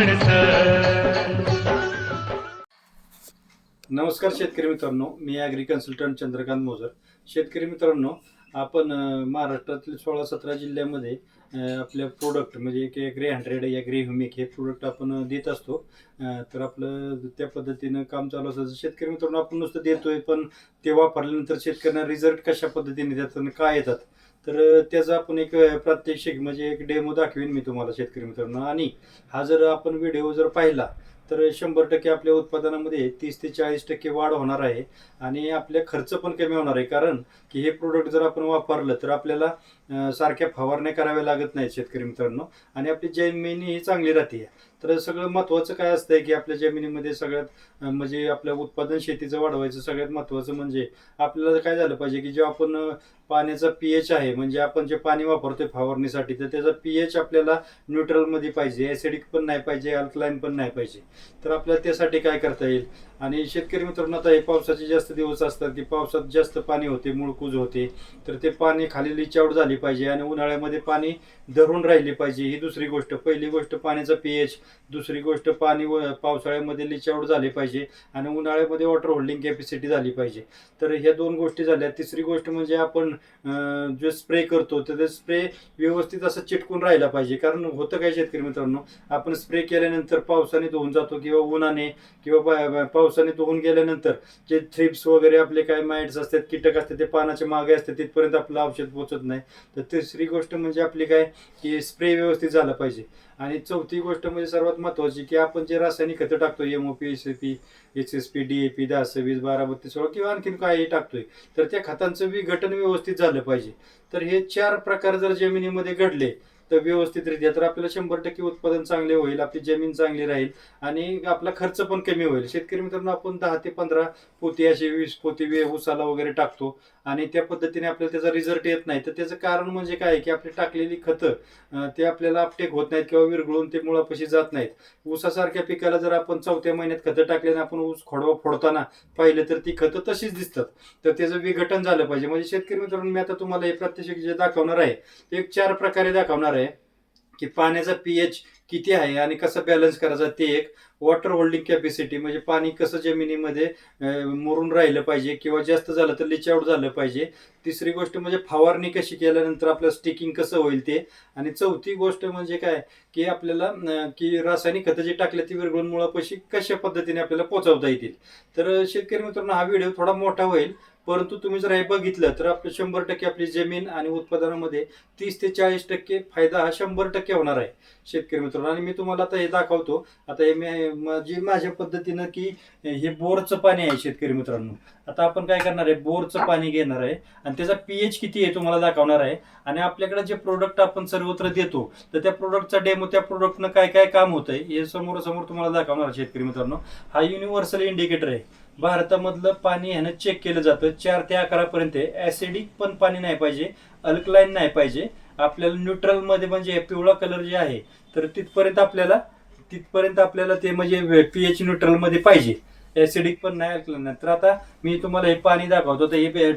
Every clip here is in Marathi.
माणसं. नमस्कार शेतकरी मित्रांनो मी ॲग्री कन्सल्टंट चंद्रकांत मोजर शेतकरी मित्रांनो आपण महाराष्ट्रातील सोळा सतरा जिल्ह्यामध्ये आपल्या प्रोडक्ट म्हणजे एक ग्रे हंड्रेड या ग्रे ह्युमिक हे प्रोडक्ट आपण देत असतो. तर आपलं त्या पद्धतीनं काम चालू असतं. शेतकरी मित्रांनो आपण नुसतं देतोय पण ते वापरल्यानंतर शेतकऱ्यांना रिझल्ट कशा पद्धतीने देतात काय येतात? तर त्याचा आपण एक प्रात्यक्षिक म्हणजे एक डेमो दाखवेन मी तुम्हाला शेतकरी मित्रांनो. आणि हा जर आपण व्हिडिओ जर पाहिला तर शंभर टक्के आपल्या उत्पादनामध्ये तीस ते चाळीस टक्के वाढ होणार आहे आणि आपल्या खर्च पण कमी होणार आहे. कारण की हे प्रोडक्ट जर आपण वापरलं तर आपल्याला सारख्या फवारण्या कराव्या लागत नाहीत शेतकरी मित्रांनो. आणि आपली जमिनी ही चांगली राहते. तर सगळं महत्त्वाचं काय असतंय की आपल्या जमिनीमध्ये सगळ्यात म्हणजे आपल्या उत्पादन शेतीचं वाढवायचं सगळ्यात महत्त्वाचं म्हणजे आपल्याला काय झालं पाहिजे की जे आपण पाण्याचा पी एच आहे म्हणजे आपण जे पाणी वापरतोय फवारणीसाठी तर त्याचा पी एच आपल्याला न्यूट्रलमध्ये पाहिजे ॲसिडिक पण नाही पाहिजे अल्कलाईन पण नाही पाहिजे. तर आपल्याला त्यासाठी काय करता येईल? आणि शेतकरी मित्रांनो आता हे पावसाचे जास्त दिवस असतात की पावसात जास्त पाणी होते मुळकूज होते तर ते पाणी खाली लिच झाली पाहिजे आणि उन्हाळ्यामध्ये पाणी धरून राहिली पाहिजे. ही दुसरी गोष्ट. पहिली गोष्ट पाण्याचा पीएच दुसरी गोष्ट पाणी व- पावसाळ्यामध्ये लिच झाली झाले पाहिजे आणि उन्हाळ्यामध्ये वॉटर होल्डिंग कॅपॅसिटी झाली पाहिजे. तर ह्या दोन गोष्टी झाल्या. तिसरी गोष्ट म्हणजे आपण जे जो स्प्रे करतो तर ते स्प्रे व्यवस्थित असं चिटकून राहिला पाहिजे. कारण होतं काय शेतकरी मित्रांनो आपण स्प्रे केल्यानंतर पावसाने धुवून जातो किंवा उन्हाने किंवा पाऊस पावसाने धुवून गेल्यानंतर जे थ्रिप्स वगैरे आपले काय माइट्स असतात कीटक असतात ते पानाच्या मागे असतात तिथपर्यंत आपलं औषध पोचत नाही. तर तिसरी गोष्ट म्हणजे आपली काय की स्प्रे व्यवस्थित झाला पाहिजे. आणि चौथी गोष्ट म्हणजे सर्वात महत्त्वाची की आपण जे रासायनिक खतं टाकतो M O P S P H S P D A P दहा सव्वीस बारा बत्तीस सोळा किंवा आणखीन काही टाकतोय तर त्या खतांचं विघटन व्यवस्थित झालं पाहिजे. तर हे चार प्रकार जर जमिनीमध्ये घडले तर व्यवस्थितरित्या तर आपल्याला शंभर टक्के उत्पादन चांगले होईल आपली जमीन चांगली राहील आणि आपला खर्च पण कमी होईल. शेतकरी मित्रांनो आपण दहा ते पंधरा पोती असे वीस पोती वे उसाला वगैरे टाकतो आणि त्या पद्धतीने आपल्याला त्याचा रिझल्ट येत नाही. तर त्याचं कारण म्हणजे काय की आपली टाकलेली खतं ते आपल्याला अपटेक होत नाहीत किंवा विरघळून ते मुळापाशी जात नाहीत. ऊसासारख्या पिकाला जर आपण चौथ्या महिन्यात खतं टाकले आणि आपण ऊस खोडवा फोडताना पाहिलं तर ती खतं तशीच दिसतात. तर त्याचं विघटन झालं पाहिजे. म्हणजे शेतकरी मित्रांनो मी आता तुम्हाला हे प्रात्यक्षिक जे दाखवणार आहे ते एक चार प्रकारे दाखवणार आहे. की पाण्याचा पीएच किती आहे आणि कसं बॅलन्स करायचा ते एक वॉटर होल्डिंग कॅपॅसिटी म्हणजे पाणी कसं जमिनीमध्ये मरून मुरून राहिलं पाहिजे किंवा जास्त झालं तर लिचआउट झालं पाहिजे. तिसरी गोष्ट म्हणजे फवारणी कशी केल्यानंतर आपलं स्टिकिंग कसं होईल ते. आणि चौथी गोष्ट म्हणजे काय की आपल्याला की रासायनिक खतं जे टाकले ती विरघळून मुळापाशी कशा पद्धतीने आपल्याला पोचवता येतील. तर शेतकरी मित्रांनो हा व्हिडिओ थोडा मोठा होईल. परंतु तुम्ही जर हे बघितलं तर आपलं शंभर टक्के आपली जमीन आणि उत्पादनामध्ये तीस ते चाळीस टक्के फायदा हा शंभर टक्के होणार आहे शेतकरी मित्रांनो. आणि मी तुम्हाला आता हे दाखवतो. आता हे मी माझ्या पद्धतीनं की हे बोरचं पाणी आहे शेतकरी मित्रांनो. आता आपण काय करणार आहे? बोरचं पाणी घेणार आहे. आणि त्याचा पीएच किती आहे तुम्हाला दाखवणार आहे. आणि आपल्याकडे जे प्रोडक्ट आपण सर्वत्र देतो तर त्या प्रोडक्टचा डेमो त्या प्रोडक्टनं काय काय काम होतंय हे समोरासमोर तुम्हाला दाखवणार आहे शेतकरी मित्रांनो. हा युनिव्हर्सल इंडिकेटर आहे. भारतामधलं पाणी ह्यानं चेक केलं जातं. चार ते अकरापर्यंत ऍसिडिक पण पाणी नाही पाहिजे. अल्कलाईन नाही पाहिजे. आपल्याला न्यूट्रलमध्ये म्हणजे पिवळा कलर जे आहे तर तिथपर्यंत आपल्याला तिथपर्यंत आपल्याला ते म्हणजे पीएच न्यूट्रलमध्ये पाहिजे. ऍसिडिक पण नाही अल्कलाईन नाही. तर आता मी तुम्हाला हे पाणी दाखवतो. तर हे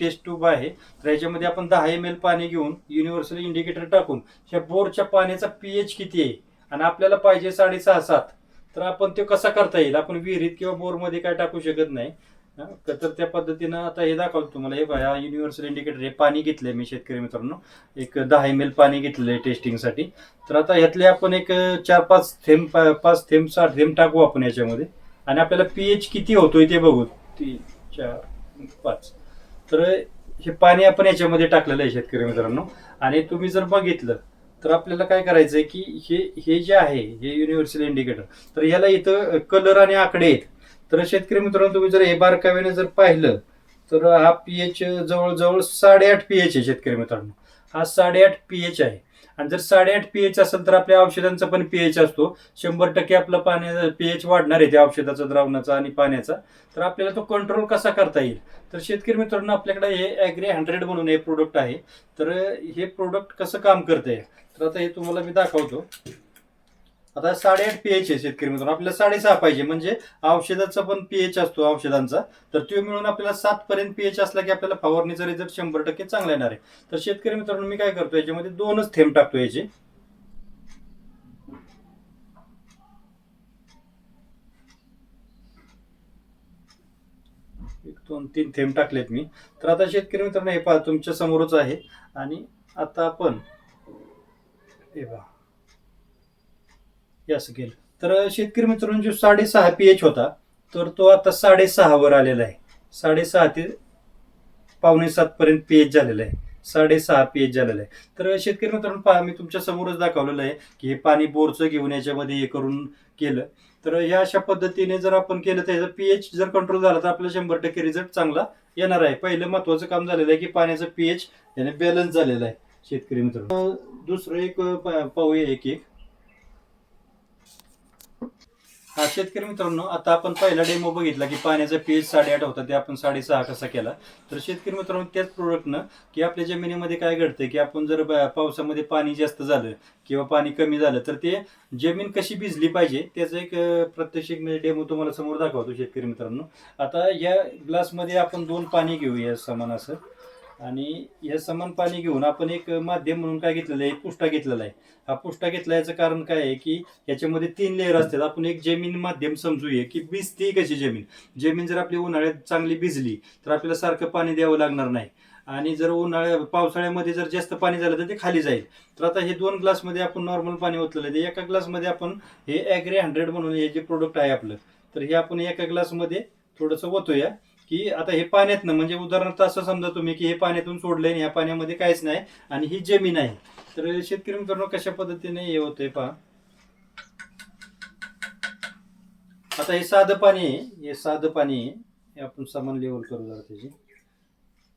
टेस्ट ट्यूब आहे. तर याच्यामध्ये आपण दहा एम एल पाणी घेऊन युनिव्हर्सल इंडिकेटर टाकून ह्या बोरच्या पाण्याचा पीएच किती आहे? आणि आपल्याला पाहिजे साडेसहा सात. तर आपण ते कसा करता येईल? आपण विहिरीत किंवा बोरमध्ये काय टाकू शकत नाही. तर त्या पद्धतीनं आता हे दाखवतो तुम्हाला. हे बघा युनिव्हर्सल इंडिकेटर हे पाणी घेतलंय मी शेतकरी मित्रांनो. एक दहा एम एल पाणी घेतलेलं आहे टेस्टिंगसाठी तर आता ह्यातले आपण एक चार पाच थेंब पाच थेंब साठ थेंब टाकू आपण याच्यामध्ये. आणि आपल्याला पीएच किती होतोय ते बघू. तीन चार पाच. तर हे पाणी आपण याच्यामध्ये टाकलेलं आहे शेतकरी मित्रांनो. आणि तुम्ही जर बघितलं तर आपल्याला काय करायचंय की हे हे जे आहे हे युनिव्हर्सल इंडिकेटर तर ह्याला इथं कलर आणि आकडे आहेत. तर शेतकरी मित्रांनो तुम्ही जर हे बारकाव्याने जर पाहिलं तर हा पीएच जवळजवळ साडेआठ पीएच आहे शेतकरी मित्रांनो. हा साडेआठ पीएच आहे. आणि जर साडेआठ पीएच असेल तर आपल्या औषधांचा पण पीएच असतो. शंभर टक्के आपलं पाणी पीएच वाढणार आहे त्या औषधाचा द्रावणाचा आणि पाण्याचा. तर आपल्याला तो कंट्रोल कसा करता येईल? तर शेतकरी मित्रांनो आपल्याकडे हे ॲग्री हंड्रेड म्हणून हे प्रोडक्ट आहे. तर हे प्रोडक्ट कसं काम करतंय? तर आता हे तुम्हाला मी दाखवतो. आता साडेआठ पीएच आहे शेतकरी मित्रांनो. आपल्याला साडेसहा पाहिजे. म्हणजे औषधाचा पण पीएच असतो औषधांचा. तर तो मिळून आपल्याला सात पर्यंत पीएच असला की आपल्याला फवारणीचा रिझल्ट शंभर टक्के चांगला येणार आहे. तर शेतकरी मित्रांनो मी काय करतो याच्यामध्ये दोनच थेंब टाकतो याचे. एक दोन तीन थेंब टाकलेत मी. तर आता शेतकरी मित्रांनो हे पहा तुमच्या समोरच आहे. आणि आता आपण हे पहा असं केलं. तर शेतकरी मित्रांनो जो साडेसहा पी एच होता तर तो आता साडेसहावर आलेला आहे. साडेसहा ते पावणे सात पर्यंत पी एच झालेला आहे. साडेसहा पी एच झालेला आहे. तर शेतकरी मित्रांनो पहा मी तुमच्या समोरच दाखवलेलं आहे की हे पाणी बोरचं घेऊन याच्यामध्ये हे करून केलं. तर ह्या अशा पद्धतीने जर आपण केलं तर याचा पीएच जर कंट्रोल झाला तर आपला शंभर टक्के रिझल्ट चांगला येणार आहे. पहिलं महत्वाचं काम झालेलं आहे की पाण्याचं पीएच याने बॅलन्स झालेलं आहे. शेतकरी मित्र दुसरं एक पाहूया एक एक. हा शेतकरी मित्रांनो आता आपण पहिला डेमो बघितला की पाण्याचा पीएच साडेआठ होता ते आपण साडेसहा कसा केला. तर शेतकरी मित्रांनो त्याच प्रोडक्टनं की आपल्या जमिनीमध्ये काय घडतंय की आपण जर पावसामध्ये पाणी जास्त झालं किंवा पाणी कमी झालं तर ते जमीन कशी भिजली पाहिजे त्याचं एक प्रत्यक्षिक प्रत्यक्ष डेमो म्हणजे तुम्हाला समोर दाखवतो शेतकरी मित्रांनो. आता या ग्लासमध्ये आपण दोन पाणी घेऊया समान असं. आणि या समान पाणी घेऊन आपण एक माध्यम म्हणून काय घेतलेलं आहे? पुष्टा घेतलेला आहे. हा पुष्टा घेतला याचं कारण काय आहे की याच्यामध्ये तीन लेअर असतात. आपण एक जमीन माध्यम समजूया की भिजते कशी जमीन? जमीन जर आपली उन्हाळ्यात चांगली भिजली तर आपल्याला सारखं पाणी द्यावं लागणार नाही. आणि जर उन्हाळ्या पावसाळ्यामध्ये जर जास्त पाणी झालं तर ते खाली जाईल. तर आता हे दोन ग्लासमध्ये आपण नॉर्मल पाणी ओतलेलं आहे. एका ग्लासमध्ये आपण हे ॲग्री हंड्रेड म्हणून हे जे प्रोडक्ट आहे आपलं तर हे आपण एका ग्लासमध्ये थोडंसं ओतूया. की आता हे पाण्यातनं म्हणजे उदाहरणार्थ असं समजा तुम्ही की हे पाण्यातून सोडलंय आणि ह्या पाण्यामध्ये काहीच नाही आणि ही जमीन आहे. तर शेतकरी मित्रांनो कशा पद्धतीने हे होतंय पहा. आता हे साधं पाणी आहे. हे साधं पाणी आहे. हे आपण समान लेवल करू जरा त्याची.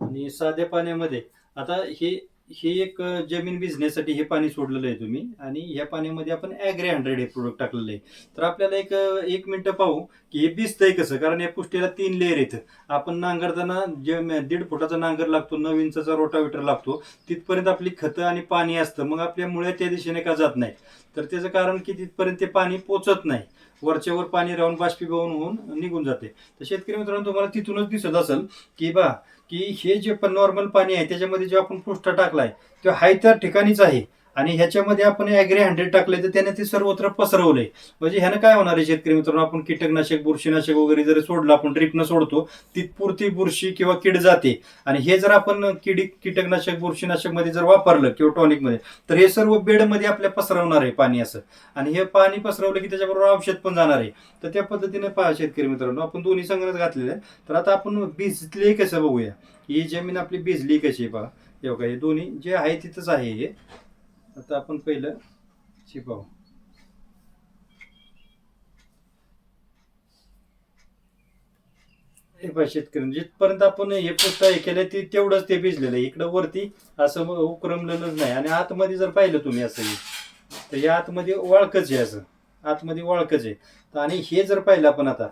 आणि साध्या पाण्यामध्ये आता हे हे एक जमीन भिजण्यासाठी हे पाणी सोडलेलं आहे तुम्ही. आणि ह्या पाण्यामध्ये आपण ॲग्रे हंड्रेड हे प्रोडक्ट टाकलेलं आहे. तर आपल्याला एक एक मिनटं पाहू की हे भिजतंय कसं? कारण या पुष्टीला तीन लेअर येतं आपण नांगरताना जे दीड फुटाचा नांगर लागतो नऊ इंचाचा रोटावेटर लागतो तिथपर्यंत आपली खतं आणि पाणी असतं. मग आपल्या मुळे त्या दिशेने का जात नाही तर त्याचं कारण की तिथपर्यंत ते पाणी पोचत नाही. वरच्यावर पाणी राहून बाष्पीभवन होऊन निघून जाते. तर शेतकरी मित्रांनो तुम्हाला तिथूनच दिसत असेल की बा की हे जे पण नॉर्मल पाणी आहे त्याच्यामध्ये जे आपण पुष्ट टाकलाय तो हाय त्या ठिकाणीच आहे. आणि ह्याच्यामध्ये आपण ॲग्री हंड्रेड टाकले तर त्याने ते सर्वत्र पसरवलंय. म्हणजे ह्यानं काय होणार आहे शेतकरी मित्रांनो? आपण कीटकनाशक बुरशीनाशक वगैरे जरी सोडलं आपण ड्रिपनं सोडतो तिथपुरती बुरशी किंवा कीड जाते. आणि हे जर आपण किडी कीटकनाशक बुरशीनाशकमध्ये जर वापरलं किंवा टॉनिकमध्ये तर हे सर्व बेडमध्ये आपल्या पसरवणार आहे पाणी असं. आणि हे पाणी पसरवलं की त्याच्याबरोबर औषध पण जाणार आहे. तर त्या पद्धतीने पहा शेतकरी मित्रांनो आपण दोन्ही संगणक घातलेले आहे. तर आता आपण भिजले कसं बघूया? ही जमीन आपली भिजली कशी आहे पहा. हे दोन्ही जे आहे तिथंच आहे हे. आता आपण पहिलं शिपावू हे पहा शेतकरी जिथपर्यंत आपण हे पुस्तक हे केलं ते तेवढंच ते भिजलेलं आहे. इकडं वरती असं उकरमलेलंच नाही. आणि आतमध्ये जर पाहिलं तुम्ही असं हे, तर या आतमध्ये वाळकच आहे असं. आतमध्ये वाळकच आहे. तर आणि हे जर पाहिलं आपण आता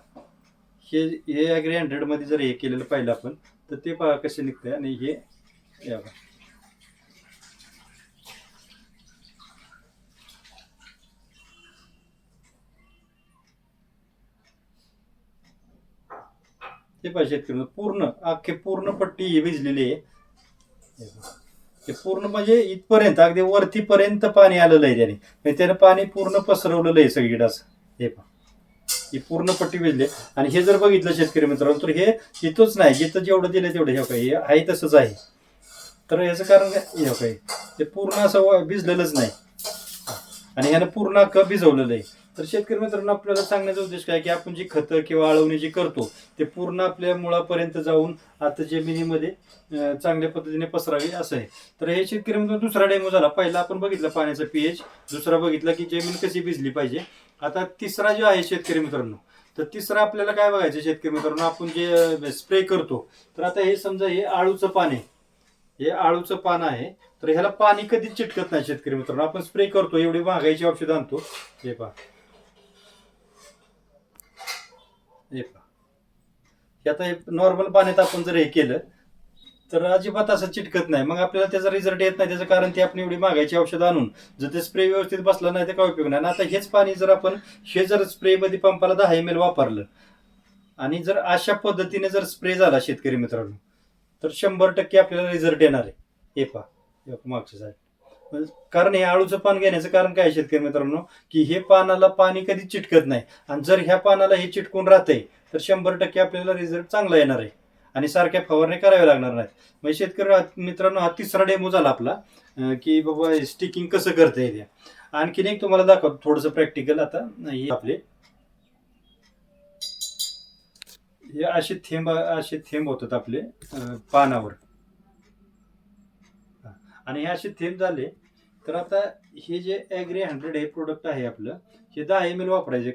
हे हे ॲग्री जर हे केलेलं पाहिलं आपण तर ते पहा कसे निघतंय. आणि हे हे पाहिजे पहा शेतकरी पूर्ण अख्खे पूर्ण पट्टी ही भिजलेली आहे. हे पूर्ण म्हणजे इथपर्यंत अगदी वरतीपर्यंत पाणी आलेलं आहे त्याने. म्हणजे त्याने पाणी पूर्ण पसरवलेलं आहे सगळीकडे असं. हे पहा. ही पूर्ण पट्टी भिजली आहे. आणि हे जर बघितलं शेतकरी मित्रांनो तर हे इथंच नाही. जिथं जेवढं दिलं तेवढं हे काही आहे तसंच आहे. तर याचं कारण काय? हे काही ते पूर्ण असं व- भिजलेलंच नाही. आणि ह्यानं पूर्ण अख्खं भिजवलेलं आहे. तर शेतकरी मित्रांनो आपल्याला सांगण्याचा उद्देश काय की आपण जी खतं किंवा आळवणी जी करतो ते पूर्ण आपल्या मुळापर्यंत जाऊन आता जमिनीमध्ये चांगल्या पद्धतीने पसरावी असं आहे. तर हे शेतकरी मित्रांनो दुसरा डेमो झाला. पहिला आपण बघितलं पाण्याचा पीएच दुसरा बघितला की जमीन कशी भिजली पाहिजे. आता तिसरा जो आहे शेतकरी मित्रांनो तर तिसरा आपल्याला काय बघायचं शेतकरी मित्रांनो आपण जे स्प्रे करतो तर आता हे समजा हे आळूचं पान आहे. हे आळूचं पान आहे तर ह्याला पाणी कधीच चिटकत नाही शेतकरी मित्रांनो. आपण स्प्रे करतो एवढी महागाईची औषधं आणतो. हे पहा हे पहा हे आता हे नॉर्मल पाण्यात आपण जर हे केलं तर अजिबात असं चिटकत नाही. मग आपल्याला त्याचा रिझल्ट येत नाही. त्याचं कारण ते आपण एवढी मागायची औषध आणून. जर ते स्प्रे व्यवस्थित बसला नाही तर काय उपयोग नाही. आणि आता हेच पाणी जर आपण हे जर स्प्रे मध्ये पंपाला दहा एम एल वापरलं आणि जर अशा पद्धतीने जर स्प्रे झाला शेतकरी मित्रांनो तर शंभर टक्के आपल्याला रिझल्ट येणार आहे. हे पा हे पहा मागच्या कारण हे आळूचं पान घेण्याचं कारण काय आहे शेतकरी मित्रांनो? की हे पानाला पाणी कधी चिटकत नाही. आणि जर ह्या पानाला हे चिटकून राहतंय तर शंभर टक्के आपल्याला रिझल्ट चांगला येणार आहे. आणि सारख्या फवारणी कराव्या लागणार नाहीत. म्हणजे शेतकरी मित्रांनो हा तिसरा डेमो झाला आपला की बाबा स्टिकिंग कसं करता येते आणखीन एक तुम्हाला दाखवतो थोडंसं प्रॅक्टिकल आता. हे आपले. हे असे थेंब असे थेंब होतात आपले पानावर. आणि हे असे थेंब झाले तर आता हे जे ॲग्री हंड्रेड हे प्रोडक्ट आहे आपलं हे दहा एम एल वापरायचे.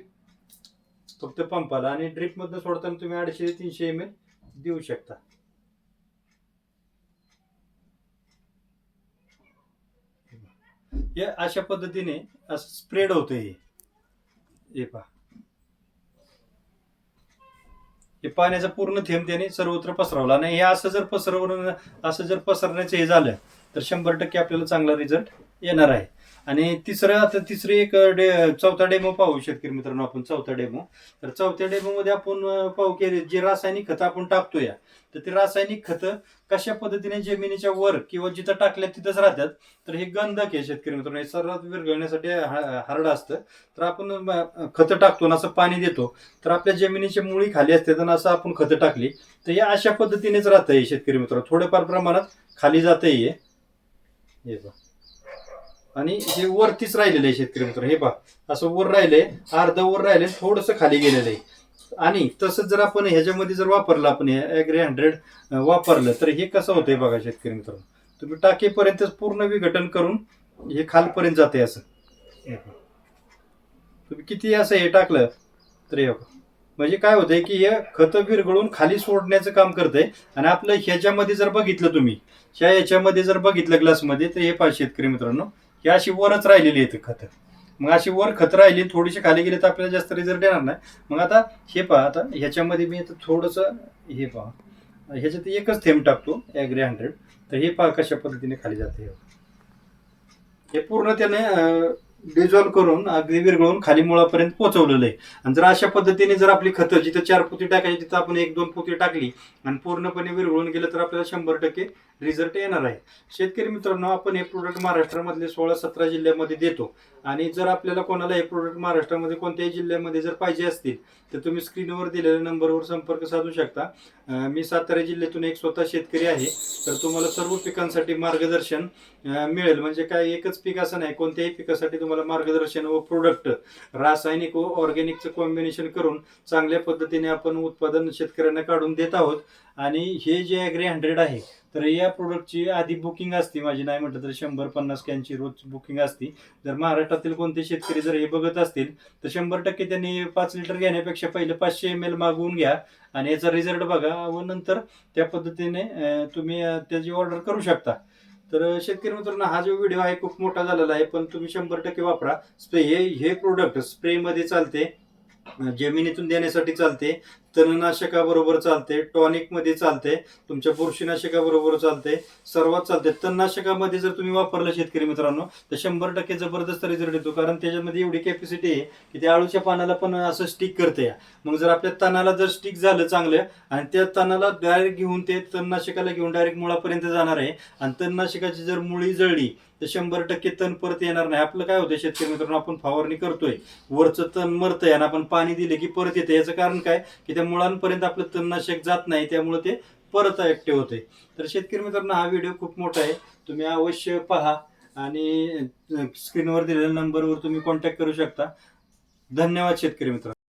फक्त पंपाला आणि ड्रिप मधनं सोडताना तुम्ही अडीचशे ते तीनशे एम एल देऊ शकता. हे अशा पद्धतीने असं स्प्रेड होतं हे. पहा. हे पाण्याचा पूर्ण थेंब त्याने सर्वत्र पसरवला. नाही हे असं जर पसरवलं असं जर पसरण्याचं हे झालं तर शंभर टक्के आपल्याला चांगला रिझल्ट येणार आहे. आणि तिसरं आता तिसरी एक डे चौथा डेमो पाहू शेतकरी मित्रांनो आपण चौथा डेमो. तर चौथ्या डेमो मध्ये आपण पाहू की जे रासायनिक खतं आपण टाकतो या तर ते रासायनिक खतं कशा पद्धतीने जमिनीच्या वर किंवा जिथं टाकल्या तिथंच राहतात. तर हे गंधक आहे शेतकरी मित्रांनो हे सर्वात विरघळण्यासाठी हा- हार्ड असतं. तर आपण खतं टाकतो आणि असं पाणी देतो. तर आपल्या जमिनीची मुळी खाली असते तर असं आपण खतं टाकली तर हे अशा पद्धतीनेच राहतं हे शेतकरी मित्रांनो. थोड्याफार प्रमाणात खाली जातं हे. हे आणि हे वरतीच राहिलेलं आहे शेतकरी मित्र हे पहा असं वर राहिलंय अर्ध वर राहिले थोडस खाली गेलेलं आहे. आणि तसंच जर आपण ह्याच्यामध्ये जर वापरलं आपण हे ॲग्री हंड्रेड वापरलं तर हे कसं होतंय बघा शेतकरी मित्रांनो तुम्ही टाकेपर्यंत पूर्ण विघटन करून हे खालपर्यंत जाते असं. हे तुम्ही किती असं हे टाकलं तर हे म्हणजे काय होतंय की हे खतं विरघळून खाली सोडण्याचं काम करतंय. आणि आपलं ह्याच्यामध्ये जर बघितलं तुम्ही ह्या याच्यामध्ये जर बघितलं ग्लासमध्ये तर हे पहा शेतकरी मित्रांनो ही अशी वरच राहिलेली आहेत खतं. मग अशी वर खत राहिली थोडीशी खाली गेली तर आपल्याला जास्त रिझल्ट येणार नाही. मग आता हे पहा आता ह्याच्यामध्ये मी आता थोडंसं हे पहा. ह्याच्यात एकच थेंब टाकतो ॲग्री हंड्रेड तर हे पहा कशा पद्धतीने खाली जाते हे. हे पूर्ण त्याने डिझॉल्व करून अगदी विरघळून खाली मुळापर्यंत पोहोचवलेलं आहे. आणि जर अशा पद्धतीने जर आपली खतं जिथं चार पोती टाकायची तिथं आपण एक दोन पोती टाकली आणि पूर्णपणे विरघळून गेलं तर आपल्याला शंभर टक्के रिझल्ट येणार आहे. शेतकरी मित्रांनो आपण हे प्रोडक्ट महाराष्ट्रामधले सोळा सतरा जिल्ह्यामध्ये देतो. आणि जर आपल्याला कोणाला हे प्रोडक्ट महाराष्ट्रामध्ये कोणत्याही जिल्ह्यामध्ये जर पाहिजे असतील तर तुम्ही स्क्रीनवर दिलेल्या नंबरवर संपर्क साधू शकता. मी सातारा जिल्ह्यातून एक स्वतः शेतकरी आहे. तर तुम्हाला सर्व पिकांसाठी मार्गदर्शन मिळेल. म्हणजे काय एकच पीक असं नाही कोणत्याही पिकासाठी तुम्हाला मार्गदर्शन व प्रोडक्ट रासायनिक व ऑर्गॅनिकचं कॉम्बिनेशन करून चांगल्या पद्धतीने आपण उत्पादन शेतकऱ्यांना काढून देत आहोत. आणि हे जे ॲग्री हंड्रेड आहे तर या प्रोडक्टची आधी बुकिंग असते माझी नाही म्हटलं तर शंभर पन्नास कॅनची रोज बुकिंग असते. जर महाराष्ट्रातील कोणते शेतकरी जर हे बघत असतील तर शंभर टक्के त्यांनी पाच लिटर घेण्यापेक्षा पहिले पाचशे एम एल मागवून घ्या आणि याचा रिझल्ट बघा व नंतर त्या पद्धतीने तुम्ही त्याची ऑर्डर करू शकता. तर शेतकरी मित्रांनो हा जो व्हिडिओ आहे खूप मोठा झालेला आहे पण तुम्ही शंभर टक्के वापरा. स्प्रे हे हे प्रोडक्ट स्प्रेमध्ये चालते जमिनीतून देण्यासाठी चालते. तणनाशकाबरोबर चालते टॉनिकमध्ये चालते तुमच्या बुरशीनाशकाबरोबर चालते सर्वात चालते. तणनाशकामध्ये जर तुम्ही वापरलं शेतकरी मित्रांनो तर शंभर टक्के जबरदस्त रिझल्ट येतो. कारण त्याच्यामध्ये एवढी कॅपॅसिटी आहे की त्या आळूच्या पानाला पण असं स्टिक करते. मग जर आपल्या तणाला जर स्टिक झालं चांगलं आणि त्या तणाला डायरेक्ट घेऊन ते तणनाशकाला घेऊन डायरेक्ट मुळापर्यंत जाणार आहे आणि तणनाशकाची जर मुळी जळली तर शंभर टक्के तण परत येणार नाही. आपलं काय होतं शेतकरी मित्रांनो आपण फवारणी करतोय. वरचं तण मरतंय आणि आपण पाणी दिले की परत येते याचं कारण काय? की त्या मुळांपर्यंत आपलं तणनाशक जात नाही त्यामुळे ते परत ऍक्टिव्ह होते. तर शेतकरी मित्रांनो हा व्हिडिओ खूप मोठा आहे. तुम्ही अवश्य पहा आणि स्क्रीनवर दिलेल्या नंबरवर तुम्ही कॉन्टॅक्ट करू शकता. धन्यवाद शेतकरी मित्रांनो.